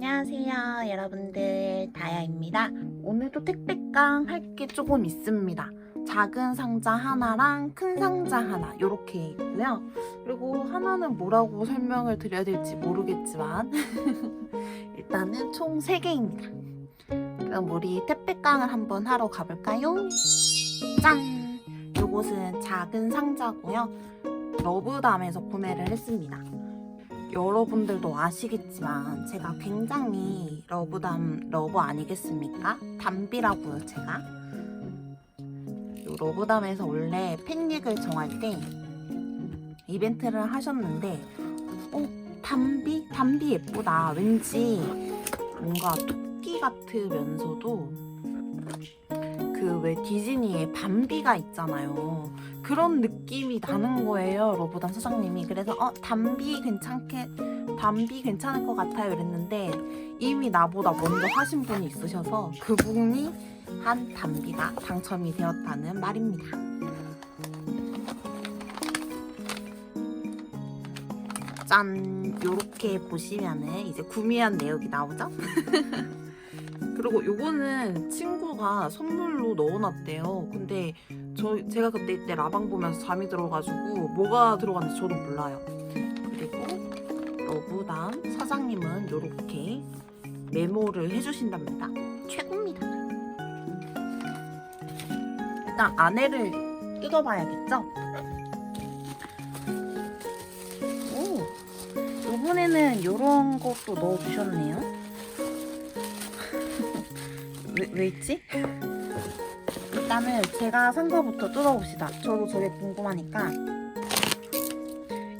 안녕하세요. 여러분들 다야입니다. 오늘도 택배깡 할 게 조금 있습니다. 작은 상자 하나랑 큰 상자 하나 이렇게 있고요. 그리고 하나는 뭐라고 설명을 드려야 될지 모르겠지만 일단은 총 3개입니다. 그럼 우리 택배깡을 한번 하러 가볼까요? 짠! 요것은 작은 상자고요. 러브담에서 구매를 했습니다 여러분들도 아시겠지만 제가 굉장히 러브담 러브 아니겠습니까? 담비라고요 제가 요 러브담에서 원래 팬닉을 정할 때 이벤트를 하셨는데 어 담비? 담비 예쁘다 왠지 뭔가 토끼 같으면서도 그 왜 디즈니에 밤비가 있잖아요 그런 느낌이 나는 거예요 러브담 사장님이. 그래서 어 담비 괜찮게 담비 괜찮을 것 같아요. 이랬는데 이미 나보다 먼저 하신 분이 있으셔서 그분이 한 담비가 당첨이 되었다는 말입니다. 짠! 요렇게 보시면은 이제 구매한 내역이 나오죠? 그리고 요거는 친구가 선물로 넣어놨대요. 근데 저 제가 그때 이때 라방 보면서 잠이 들어가지고 뭐가 들어갔는지 저도 몰라요. 그리고 러브담 사장님은 이렇게 메모를 해주신답니다. 최고입니다. 일단 안에를 뜯어봐야겠죠? 오, 이번에는 이런 것도 넣어주셨네요. 왜, 왜 있지? 일단은 제가 산 거부터 뜯어봅시다. 저도 저게 궁금하니까.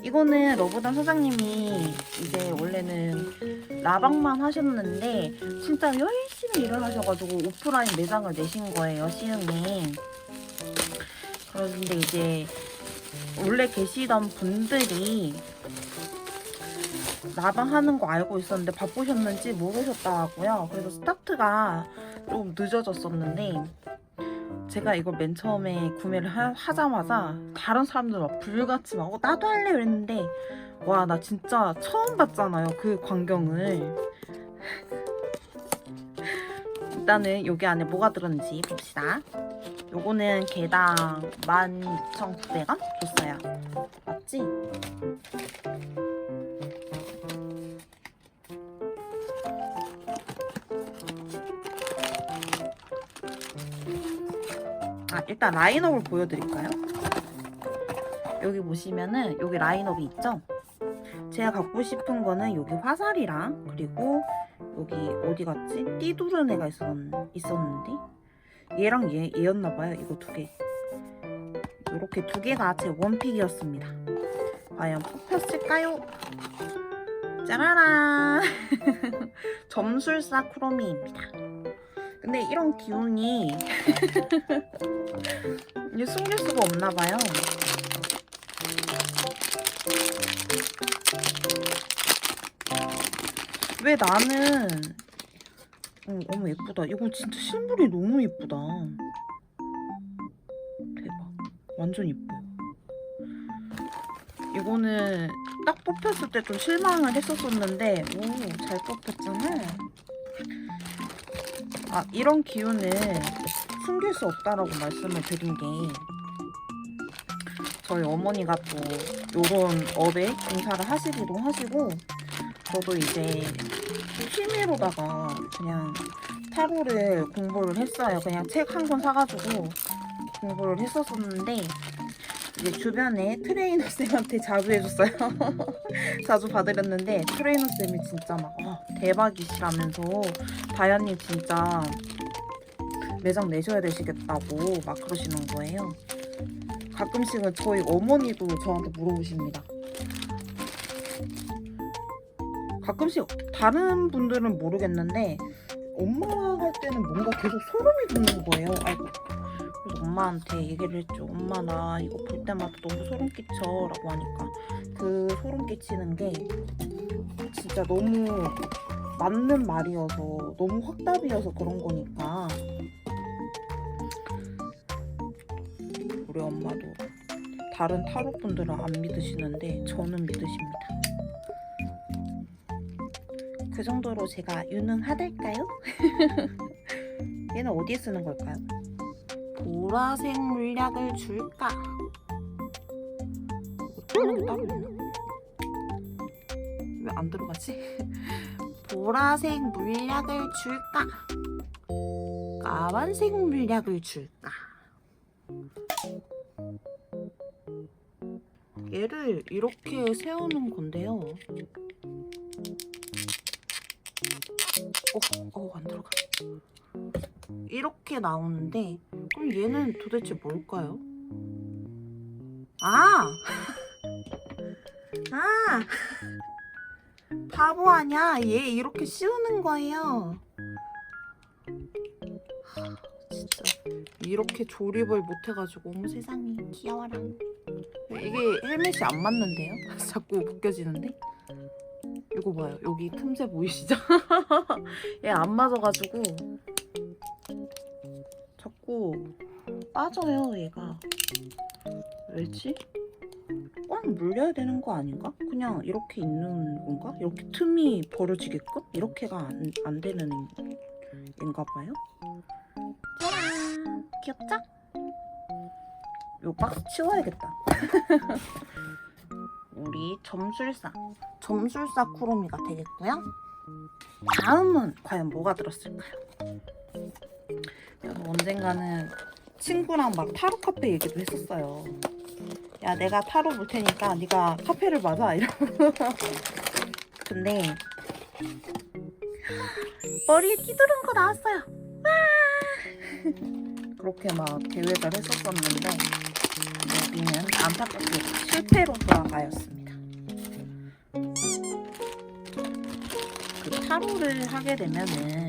이거는 러브담 사장님이 이제 원래는 라방만 하셨는데 진짜 열심히 일을 하셔가지고 오프라인 매장을 내신 거예요, 시흥에. 그런데 이제 원래 계시던 분들이 라방 하는 거 알고 있었는데 바쁘셨는지 모르셨더라고요. 그래서 스타트가 좀 늦어졌었는데 제가 이걸 맨 처음에 구매를 하, 자마자 다른 사람들 막 불같이 막 어, 나도 할래 이랬는데 와 나 진짜 처음 봤잖아요 그 광경을. 일단은 여기 안에 뭐가 들었는지 봅시다. 요거는 개당 16,900원 줬어요. 맞지? 일단 라인업을 보여드릴까요? 여기 보시면은 여기 라인업이 있죠? 제가 갖고 싶은 거는 여기 화살이랑 그리고 여기 어디 갔지? 띠두른 애가 있었, 있었는데 얘랑 얘, 얘였나봐요 이거 두개 이렇게 두 개가 제 원픽이었습니다 과연 뽑혔을까요? 짜라란 점술사 크로미입니다 근데 이런 기운이 숨길 수가 없나 봐요. 왜 나는 어, 어머 예쁘다. 이거 진짜 실물이 너무 예쁘다. 대박. 완전 예뻐요. 이거는 딱 뽑혔을 때 좀 실망을 했었었는데 오 잘 뽑혔잖아. 아 이런 기운을 숨길 수 없다라고 말씀을 드린 게 저희 어머니가 또 요런 업에 종사를 하시기도 하시고 저도 이제 취미로다가 그냥 타로를 공부를 했어요. 그냥 책 한 권 사가지고 공부를 했었었는데 이제 주변에 트레이너 쌤한테 자주 해줬어요. 자주 받으렸는데 트레이너 쌤이 진짜 막 와, 대박이시라면서 다현님 진짜 매장 내셔야 되시겠다고 막 그러시는 거예요. 가끔씩은 저희 어머니도 저한테 물어보십니다. 가끔씩 다른 분들은 모르겠는데 엄마 할 때는 뭔가 계속 소름이 돋는 거예요. 아이고. 그래서 엄마한테 얘기를 했죠. 엄마 나 이거 볼 때마다 너무 소름 끼쳐라고 하니까 그 소름 끼치는 게 진짜 너무 맞는 말이어서 너무 확답이어서 그런 거니까 우리 엄마도 다른 타로 분들은 안 믿으시는데 저는 믿으십니다. 그 정도로 제가 유능하달까요? 얘는 어디에 쓰는 걸까요? 보라색 물약을 줄까? 왜 안 들어가지? 보라색 물약을 줄까? 까만색 물약을 줄까? 얘를 이렇게 세우는 건데요. 어, 어, 안 들어가. 이렇게 나오는데, 그럼 얘는 도대체 뭘까요? 아! 아! 바보 아냐? 얘 이렇게 씌우는 거예요. 하, 진짜 이렇게 조립을 못 해가지고 어머 세상에 귀여워라. 이게 헬멧이 안 맞는데요? 자꾸 벗겨지는데? 이거 봐요. 여기 틈새 보이시죠? 얘 안 맞아가지고 빠져요 얘가. 왜지? 꽉 물려야 되는 거 아닌가? 그냥 이렇게 있는 건가? 이렇게 틈이 벌어지게끔? 이렇게가 안, 안 되는 인가 봐요? 짜란! 귀엽죠? 요 박스 치워야겠다. 우리 점술사, 점술사 쿠로미가 되겠고요. 다음은 과연 뭐가 들었을까요? 언젠가는 친구랑 막 타로 카페 얘기도 했었어요. 야 내가 타로 볼 테니까 네가 카페를 맞아 이러고. 근데 머리에 띠두른 거 나왔어요. 와! 그렇게 막 계획을 했었었는데 여기는 안타깝게 실패로 돌아가였습니다. 그 타로를 하게 되면은 뭐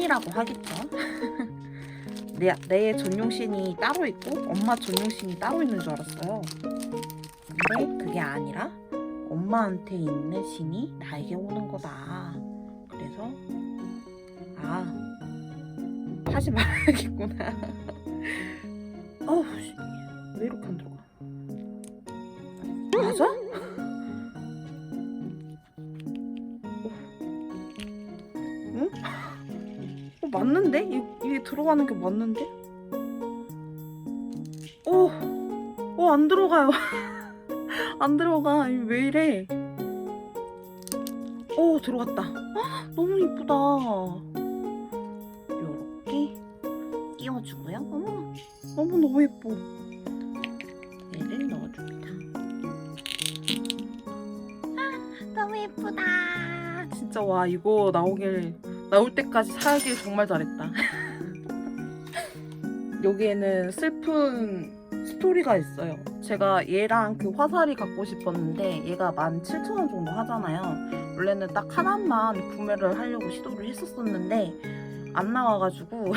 신이라고 하겠죠. 내, 내 전용신이 따로 있고 엄마 전용신이 따로 있는 줄 알았어요. 근데 그게 아니라 엄마한테 있는 신이 나에게 오는 거다. 그래서 아 하지 말아야겠구나. 어우 씨, 왜 이렇게 안 들어가? 맞아? 맞는데? 이, 이게 들어가는 게 맞는데? 오, 어, 안 들어가요. 안 들어가. 이왜 이래? 오, 들어갔다. 아, 너무 이쁘다. 요렇게 끼워주고요. 어머, 어머, 너무 예뻐. 얘를 넣어줍니다. 아, 너무 예쁘다. 진짜 와, 이거 나오길, 나올 때까지 살길 정말 잘했다. 여기에는 슬픈 스토리가 있어요. 제가 얘랑 그 화살이 갖고 싶었는데 얘가 17,000원 정도 하잖아요. 원래는 딱 하나만 구매를 하려고 시도를 했었었는데 안 나와가지고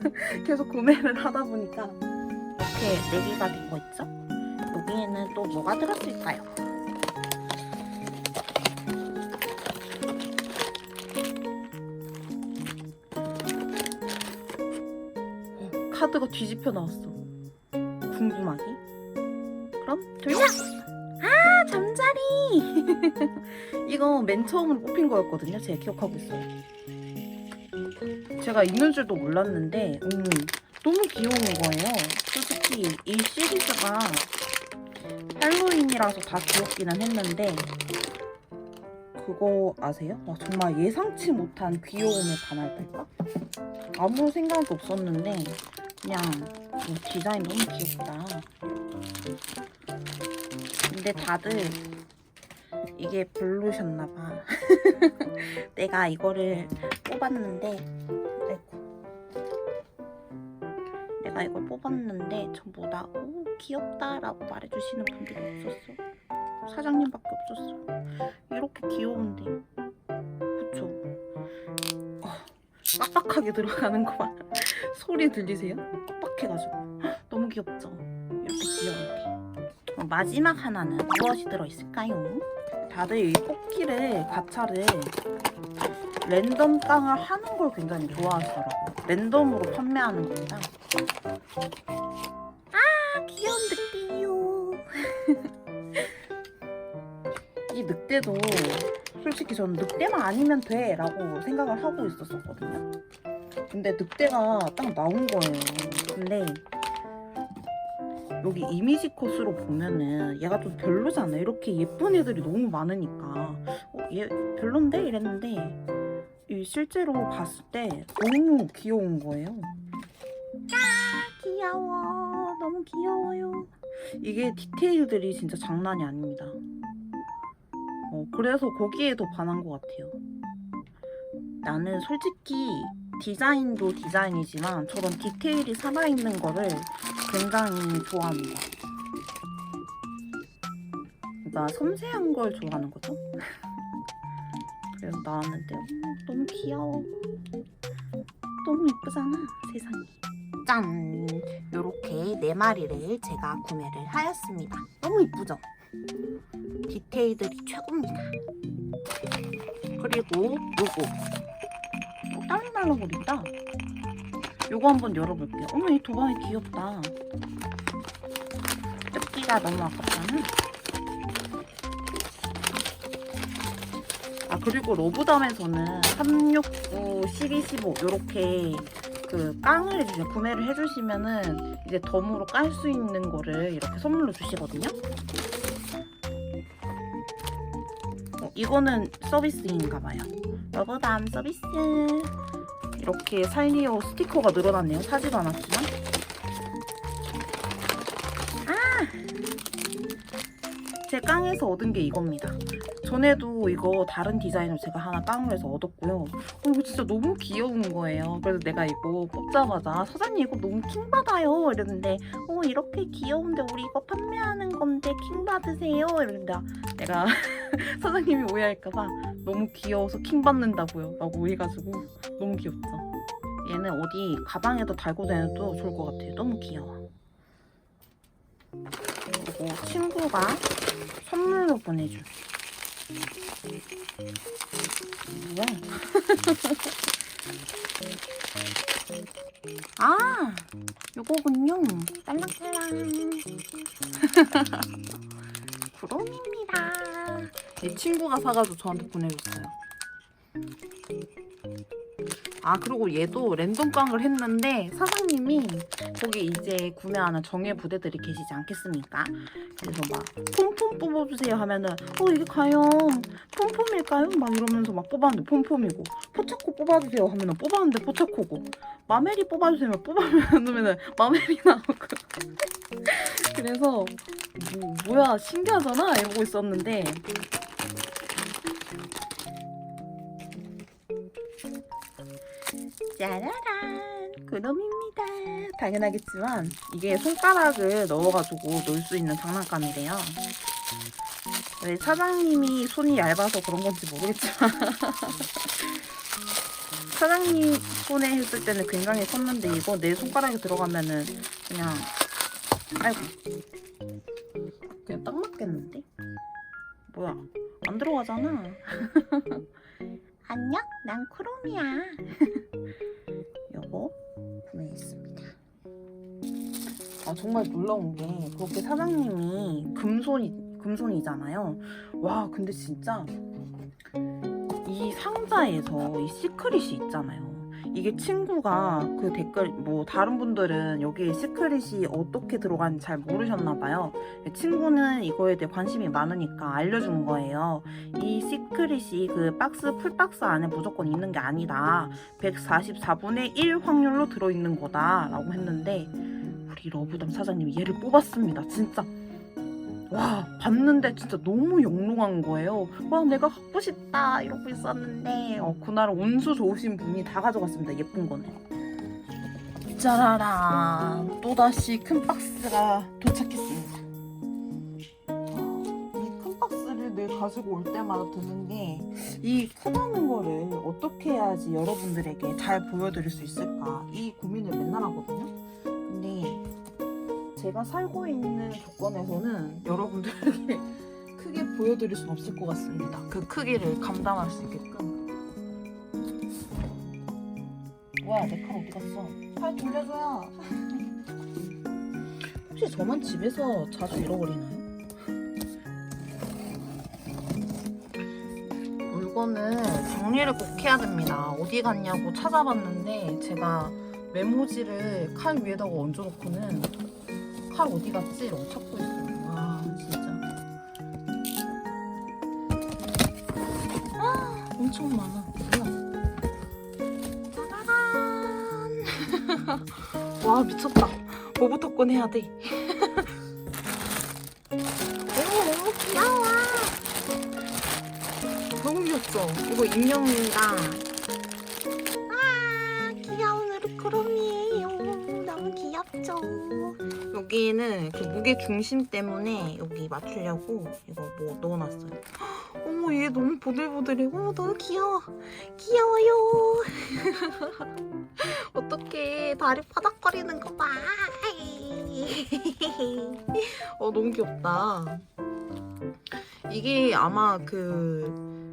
계속 구매를 하다 보니까 이렇게 4개가 된 거 있죠? 여기에는 또 뭐가 들었을까요? 카드가 뒤집혀 나왔어. 궁금하게. 그럼 돌려! 아 잠자리! 이거 맨 처음으로 뽑힌 거였거든요. 제가 기억하고 있어요. 제가 있는 줄도 몰랐는데 음, 너무 귀여운 거예요. 솔직히 이 시리즈가 할로윈이라서 다 귀엽기는 했는데 그거 아세요? 와, 정말 예상치 못한 귀여움에 반할까? 아무 생각도 없었는데 그냥 이 디자인 너무 귀엽다. 근데 다들 이게 별로셨나봐. 내가 이거를 뽑았는데, 아이고. 내가 이걸 뽑았는데 전부 다 오, 귀엽다라고 말해주시는 분들이 없었어. 사장님밖에 없었어. 이렇게 귀여운데, 그쵸? 어, 빡빡하게 들어가는 거 봐. 소리 들리세요? 빡빡해가지고 헉, 너무 귀엽죠? 이렇게 귀여운데. 어, 마지막 하나는 무엇이 들어있을까요? 다들 이 뽑기를 가차를 랜덤 땅을 하는 걸 굉장히 좋아하시더라고요. 랜덤으로 판매하는 겁니다. 아 귀여운 늑대요. 이 늑대도 솔직히 저는 늑대만 아니면 돼 라고 생각을 하고 있었었거든요. 근데 늑대가 딱 나온 거예요. 근데 여기 이미지 컷으로 보면은 얘가 좀 별로잖아. 이렇게 예쁜 애들이 너무 많으니까 어, 얘 별론데 이랬는데 이 실제로 봤을 때 너무 귀여운 거예요. 아 귀여워. 너무 귀여워요. 이게 디테일들이 진짜 장난이 아닙니다. 어, 그래서 거기에 더 반한 것 같아요. 나는 솔직히 디자인도 디자인이지만 저런 디테일이 살아있는 거를 굉장히 좋아합니다. 그러니까 섬세한 걸 좋아하는 거죠. 그래서 나왔는데 어, 너무 귀여워. 너무 이쁘잖아 세상에. 짠! 요렇게 네 마리를 제가 구매를 하였습니다. 너무 이쁘죠? 디테일들이 최고입니다. 그리고 요거 달러볼 있다. 요거 한번 열어볼게요. 어머 이 도마에 귀엽다. 뜯기가 너무 아깝잖아. 아 그리고 로브담에서는 369, 12, 15 요렇게 그 깡을 이제 구매를 해주시면은 이제 덤으로 깔 수 있는 거를 이렇게 선물로 주시거든요. 어, 이거는 서비스인가 봐요. 러브담 서비스. 이렇게 살리오 스티커가 늘어났네요. 사지도 않았지만. 아! 제 깡에서 얻은 게 이겁니다. 전에도 이거 다른 디자인으로 제가 하나 깡으로 해서 얻었고요. 어, 이거 진짜 너무 귀여운 거예요. 그래서 내가 이거 뽑자마자 사장님 이거 너무 킹받아요. 이랬는데 어 이렇게 귀여운데 우리 이거 판매하는 건데 킹받으세요? 이랬는데 내가 사장님이 오해할까봐 너무 귀여워서 킹받는다고요. 라고 해가지고 너무 귀엽죠. 얘는 어디 가방에도 달고 다녀도 좋을 것 같아요. 너무 귀여워. 그리고 친구가 선물로 보내준 뭐야? 아, 요거군요. 딸랑딸랑. 구름입니다. 이 친구가 사가지고 저한테 보내줬어요. 아 그리고 얘도 랜덤 깡을 했는데 사장님이 거기 이제 구매하는 정예 부대들이 계시지 않겠습니까? 그래서 막 폼폼 뽑아주세요 하면은 어 이게 과연 폼폼일까요? 막 이러면서 막 뽑았는데 폼폼이고 포차코 뽑아주세요 하면은 뽑았는데 포차코고 마메리 뽑아주세요 뽑아주면은 마메리 나오고 그래서 뭐, 뭐야 신기하잖아 이러고 있었는데 짜라란 그놈입니다. 당연하겠지만 이게 손가락을 넣어가지고 놀 수 있는 장난감이래요. 왜 사장님이 손이 얇아서 그런 건지 모르겠지만 사장님 손에 했을 때는 굉장히 컸는데 이거 내 손가락에 들어가면은 그냥 아이고. 그냥 딱 맞겠는데? 뭐야 안 들어가잖아. 안녕 난 크롬이야 정말 놀라운 게 그렇게 사장님이 금손이 금손이잖아요 와 근데 진짜 이 상자에서 이 시크릿이 있잖아요 이게 친구가 그 댓글 뭐 다른 분들은 여기에 시크릿이 어떻게 들어가는지 잘 모르셨나 봐요. 친구는 이거에 대해 관심이 많으니까 알려준 거예요. 이 시크릿이 그 박스 풀박스 안에 무조건 있는 게 아니다. 144분의 1 확률로 들어있는 거다 라고 했는데 우리 러브담 사장님이 얘를 뽑았습니다. 진짜 와 봤는데 진짜 너무 영롱한 거예요. 와 내가 갖고 싶다 이러고 있었는데 어, 그날 운수 좋으신 분이 다 가져갔습니다. 예쁜 거는. 짜라란 또다시 큰 박스가 도착했습니다. 이 큰 박스를 늘 가지고 올 때마다 드는 게 이 크다는 거를 어떻게 해야지 여러분들에게 잘 보여드릴 수 있을까 이 고민을 맨날 하거든요. 제가 살고 있는 조건에서는 여러분들에게 크게 보여드릴 순 없을 것 같습니다. 그 크기를 감당할 수 있게끔. 뭐야, 내 칼 어디 갔어? 팔 돌려줘요. 혹시 저만 집에서 자주 잃어버리나요? 어, 이거는 정리를 꼭 해야 됩니다. 어디 갔냐고 찾아봤는데 제가 메모지를 칼 위에다가 얹어놓고는 칼 어디 갔지? 이러고 찾고 있어요. 와 진짜. 아, 엄청 많아. 짜라란. 와 미쳤다. 뭐부터 꺼내야 돼? 오 너무 귀여워. 너무 귀엽죠? 이거 인형입니 여기는 그 무게 중심 때문에 여기 맞추려고 이거 뭐 넣어놨어요. 어머 얘 너무 보들보들해. 어머 너무 귀여워. 귀여워요. 어떡해 다리 파닥거리는 거 봐. 어 너무 귀엽다. 이게 아마 그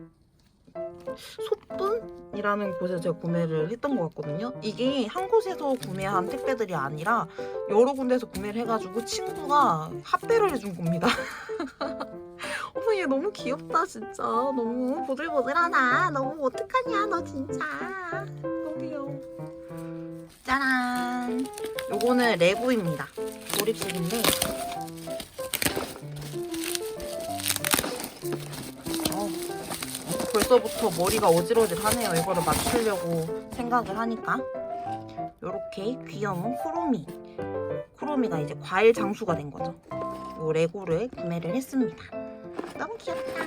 소분이라는 곳에서 제가 구매를 했던 것 같거든요. 이게 한 곳에서 구매한 택배들이 아니라 여러 군데서 구매를 해가지고 친구가 합배를 해준 겁니다. 어머 얘 너무 귀엽다 진짜. 너무 보들보들하다. 너무 어떡하냐 너 진짜. 너무 귀여워. 짜란. 요거는 레고입니다. 조립식인데 벌써부터 머리가 어질어질하네요. 이거를 맞추려고 생각을 하니까. 요렇게 귀여운 쿠로미. 쿠로미가 이제 과일 장수가 된 거죠. 요 레고를 구매를 했습니다. 너무 귀엽다.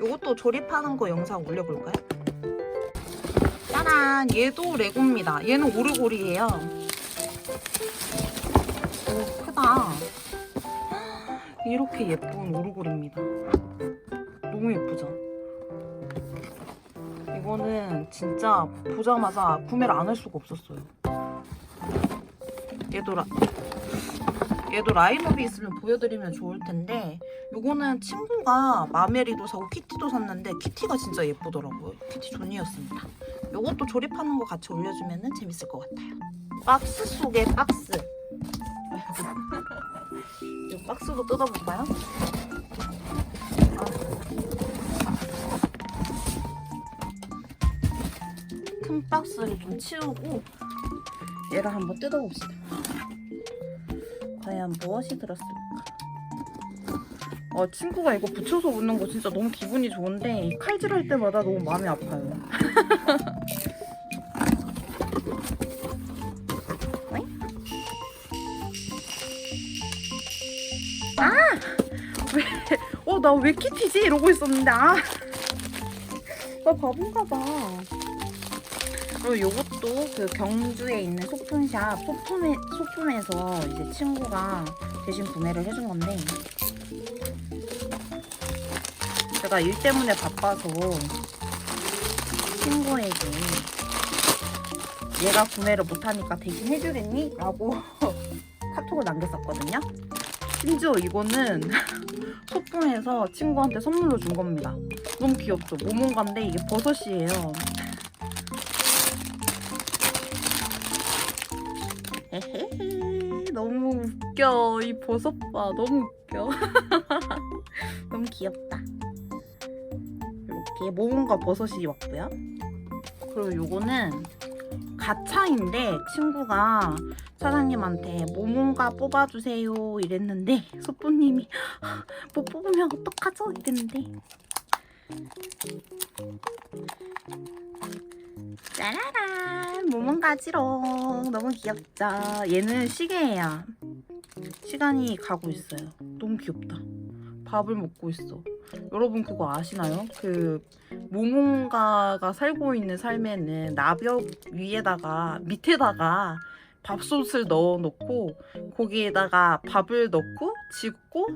요것도 조립하는 거 영상 올려볼까요? 짜란! 얘도 레고입니다. 얘는 오르골이에요. 오, 크다. 이렇게 예쁜 오르골입니다. 너무 예쁘죠? 이거는 진짜 보자마자 구매를 안 할 수가 없었어요. 얘도 라, 얘도 라인업이 있으면 보여드리면 좋을 텐데 요거는 친구가 마메리도 사고 키티도 샀는데 키티가 진짜 예쁘더라고요. 키티 존이었습니다. 요것도 조립하는 거 같이 올려주면 재밌을 것 같아요. 박스 속에 박스. 이 박스도 뜯어볼까요? 큰 박스를 좀 치우고 얘를 한번 뜯어봅시다. 과연 무엇이 들었을까? 어, 친구가 이거 붙여서 웃는 거 진짜 너무 기분이 좋은데 이 칼질할 때마다 너무 마음이 아파요. 아! 왜? 어, 나 왜 키티지? 이러고 있었는데 아! 나 바본가 봐. 그리고 요것도 그 경주에 있는 소품샵 소품에, 소품에서 이제 친구가 대신 구매를 해준 건데 제가 일 때문에 바빠서 친구에게 얘가 구매를 못하니까 대신 해주랬니? 라고 카톡을 남겼었거든요. 심지어 이거는 소품에서 친구한테 선물로 준 겁니다. 너무 귀엽죠? 모몬가인데 이게 버섯이에요. 웃겨. 이 버섯 봐. 너무 웃겨. 너무 귀엽다. 이렇게 모몬가 버섯이 왔고요. 그리고 요거는 가차인데 친구가 사장님한테 모몬가 뽑아주세요 이랬는데 소부님이 못 뽑으면 어떡하죠? 이랬는데. 짜라란. 모몬가지롱. 너무 귀엽죠? 얘는 시계예요 시간이 가고 있어요 너무 귀엽다 밥을 먹고 있어 여러분 그거 아시나요? 그 모몬가가 살고 있는 삶에는 나벽 위에다가 밑에다가 밥솥을 넣어 놓고 거기에다가 밥을 넣고 짓고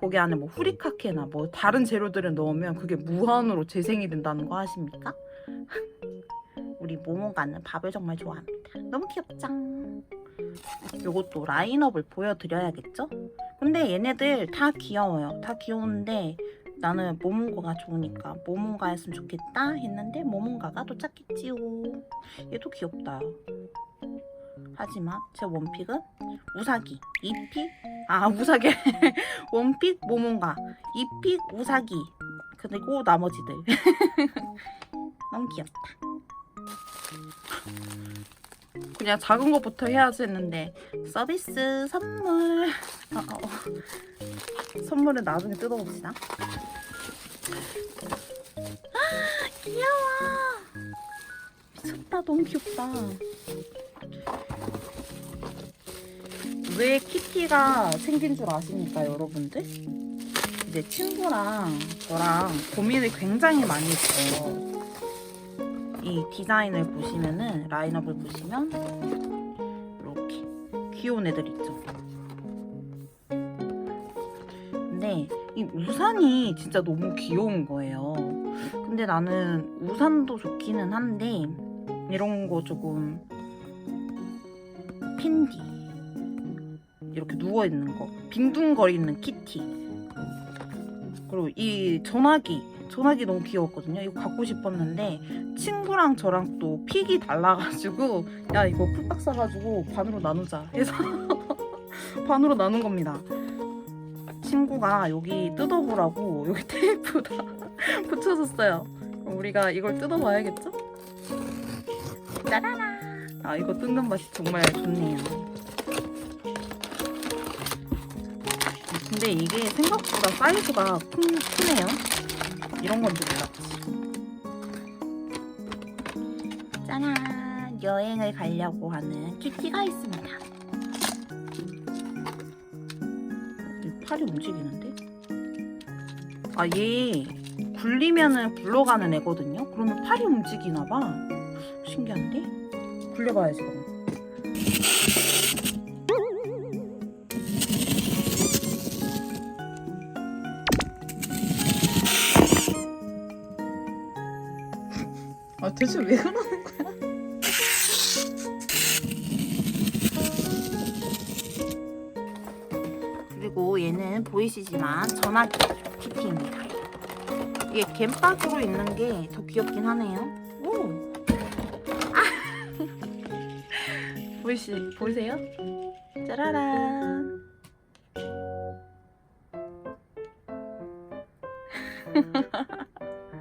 거기 안에 뭐 후리카케나 뭐 다른 재료들을 넣으면 그게 무한으로 재생이 된다는 거 아십니까? 우리 모모가는 밥을 정말 좋아합니다. 너무 귀엽죠? 요것도 라인업을 보여드려야겠죠? 근데 얘네들 다 귀여워요. 다 귀여운데 나는 모몬가가 좋으니까 모몬가였으면 좋겠다 했는데 모몬가가 도착했지요. 얘도 귀엽다. 하지만 제 원픽은 우사기, 이픽, 아 우사기 원픽 모몬가, 이픽 우사기 그리고 나머지들 너무 귀엽다. 그냥 작은 것부터 해야지 했는데 서비스 선물 어, 어, 어. 선물은 나중에 뜯어봅시다. 아, 귀여워. 미쳤다 너무 귀엽다. 왜 키티가 생긴 줄 아십니까 여러분들? 이제 친구랑 저랑 고민을 굉장히 많이 했어요. 이 디자인을 보시면은 라인업을 보시면 이렇게 귀여운 애들 있죠. 근데 이 우산이 진짜 너무 귀여운 거예요. 근데 나는 우산도 좋기는 한데 이런 거 조금 핀디 이렇게 누워 있는 거 빙둥거리는 키티 그리고 이 전화기 전화기 너무 귀여웠거든요. 이거 갖고 싶었는데 친구랑 저랑 또 픽이 달라가지고 야 이거 풀박 사가지고 반으로 나누자 해서 반으로 나눈 겁니다. 친구가 여기 뜯어보라고 여기 테이프 다 붙여줬어요. 그럼 우리가 이걸 뜯어봐야겠죠? 짜라라. 아 이거 뜯는 맛이 정말 좋네요. 근데 이게 생각보다 사이즈가 큰, 크네요. 이런 건줄 몰랐지. 짜란! 여행을 가려고 하는 키티가 있습니다. 이 팔이 움직이는데? 아, 얘 굴리면은 굴러가는 애거든요? 그러면 팔이 움직이나 봐. 신기한데? 굴려봐야지, 그럼. 아 대체 왜 그러는 거야? 그리고 얘는 보이시지만 전화기 키티입니다. 이게 갬박으로 있는 게 더 귀엽긴 하네요. 오. 아. 보이시 보이세요? 짜라란.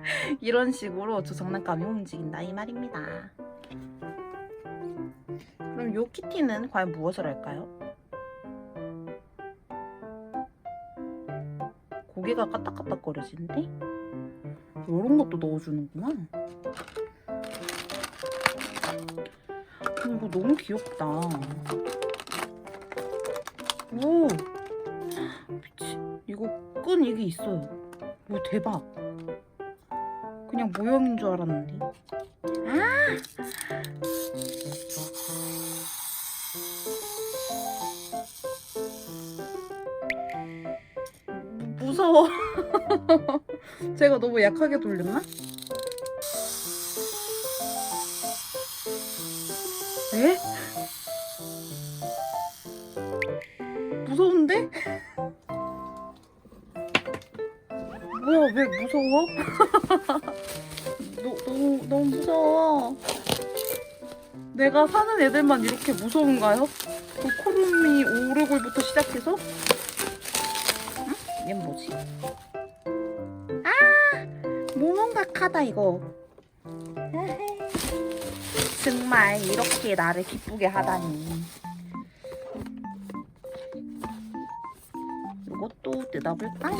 이런 식으로 저 장난감이 움직인다 이 말입니다. 그럼 요 키티는 과연 무엇을 할까요? 고개가 까딱까딱거려지는데? 이런 것도 넣어주는구나. 음, 이거 너무 귀엽다. 오! 미치. 이거 끈 이게 있어요. 오, 대박. 그냥 모형인 줄 알았는데. 아! 무서워. 제가 너무 약하게 돌렸나? 에? 무서워? 너, 너무 너무 무서워. 내가 사는 애들만 이렇게 무서운가요? 그 코르미 오르골부터 시작해서? 응? 얘 뭐지? 아! 모mon각하다 이거. 정말 이렇게 나를 기쁘게 하다니. 이것도 뜯어볼까요?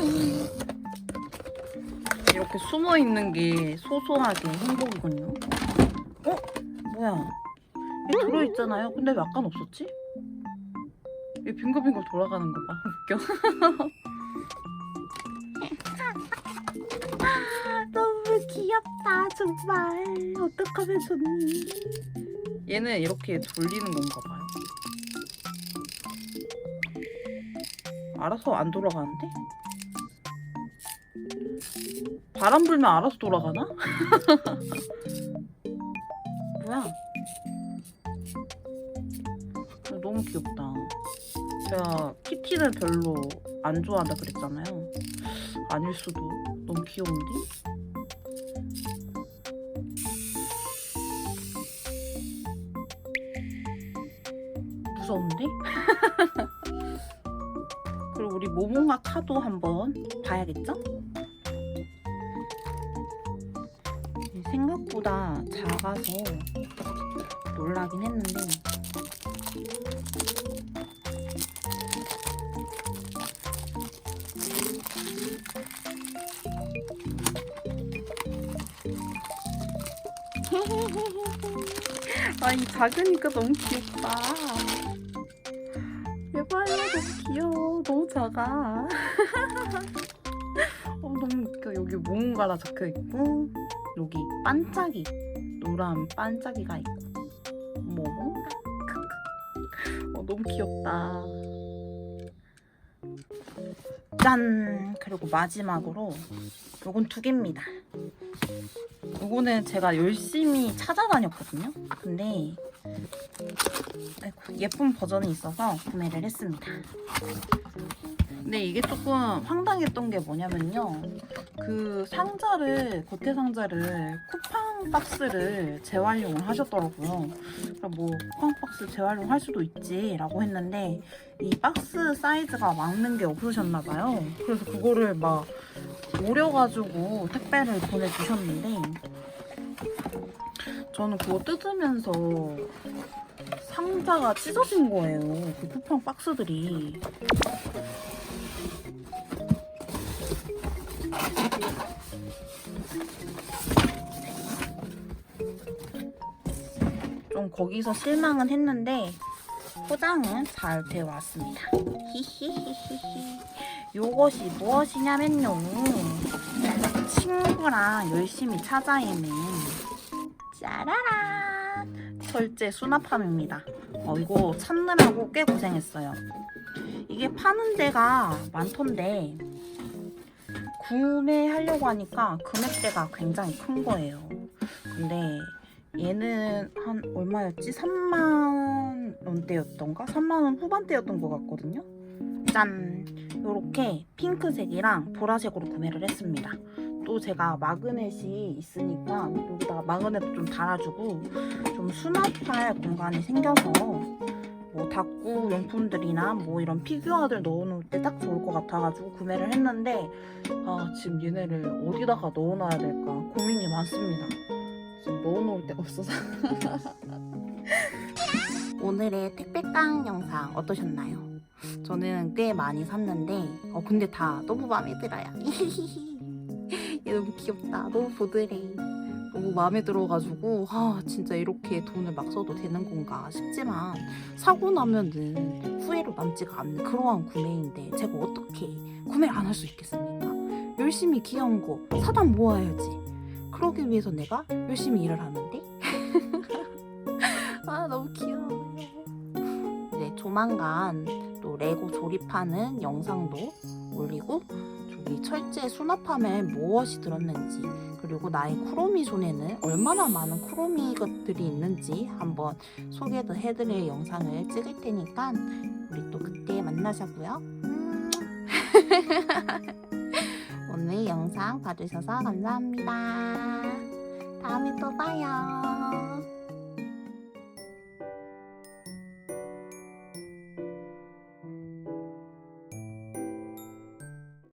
이렇게 숨어 있는 게 소소하게 행복이군요. 어? 뭐야? 얘 들어있잖아요. 근데 왜 아까 없었지? 얘 빙글빙글 돌아가는 거 봐. 웃겨. 아, 너무 귀엽다, 정말. 어떡하면 좋니? 얘는 이렇게 돌리는 건가 봐요. 알아서 안 돌아가는데? 바람 불면 알아서 돌아가나? 뭐야? 너무 귀엽다. 제가 키티는 별로 안 좋아한다 그랬잖아요. 아닐 수도. 너무 귀여운데? 무서운데? 그리고 우리 모모가 카도 한번 봐야겠죠? 아이 작으니까 너무 귀엽다. 예뻐요, 너무 귀여워, 너무 작아. 어, 너무 웃겨. 여기 뭔가라 적혀 있고 여기 반짝이 노란 반짝이가 있고 뭐. 어, 너무 귀엽다. 짠! 그리고 마지막으로 요건 두 개입니다. 요거는 제가 열심히 찾아다녔거든요. 근데 아이고, 예쁜 버전이 있어서 구매를 했습니다. 근데 이게 조금 황당했던 게 뭐냐면요. 그 상자를, 겉에 상자를 쿠팡 박스를 재활용을 하셨더라고요. 그래서 뭐 쿠팡 박스 재활용할 수도 있지라고 했는데 이 박스 사이즈가 맞는 게 없으셨나 봐요. 그래서 그거를 막 오려가지고 택배를 보내주셨는데 저는 그거 뜯으면서 상자가 찢어진 거예요. 그 쿠팡 박스들이. 좀 거기서 실망은 했는데 포장은 잘 되어 왔습니다. 히히히히히. 요것이 무엇이냐면요. 친구랑 열심히 찾아 헤맨 짜라란 철제 수납함입니다. 어, 이거 찾느라고 꽤 고생했어요. 이게 파는 데가 많던데 구매하려고 하니까 금액대가 굉장히 큰 거예요. 근데 얘는 한 얼마였지? 3만 원대였던가? 3만 원 후반대였던 것 같거든요. 짠! 이렇게 핑크색이랑 보라색으로 구매를 했습니다. 또 제가 마그넷이 있으니까 여기다가 마그넷도 좀 달아주고 좀 수납할 공간이 생겨서 뭐 닦고 용품들이나 뭐 이런 피규어들 넣어놓을 때 딱 좋을 것 같아가지고 구매를 했는데 아 지금 얘네를 어디다가 넣어놔야 될까 고민이 많습니다. 지금 넣어놓을 데가 없어서 오늘의 택배깡 영상 어떠셨나요? 저는 꽤 많이 샀는데 어 근데 다 너무 마음에 들어요. 얘 너무 귀엽다. 너무 보드레. 너무 마음에 들어가지고 아 진짜 이렇게 돈을 막 써도 되는 건가 싶지만 사고 나면은 후회로 남지가 않는 그러한 구매인데 제가 어떻게 구매를 안 할 수 있겠습니까? 열심히 귀여운 거 사다 모아야지. 그러기 위해서 내가 열심히 일을 하는데 아 너무 귀여워. 이제 조만간 또 레고 조립하는 영상도 올리고 저기 철제 수납함에 무엇이 들었는지 그리고 나의 쿠로미 손에는 얼마나 많은 쿠로미 것들이 있는지 한번 소개도 해드릴 영상을 찍을 테니까 우리 또 그때 만나자고요. 음. 오늘 영상 봐주셔서 감사합니다. 다음에 또 봐요.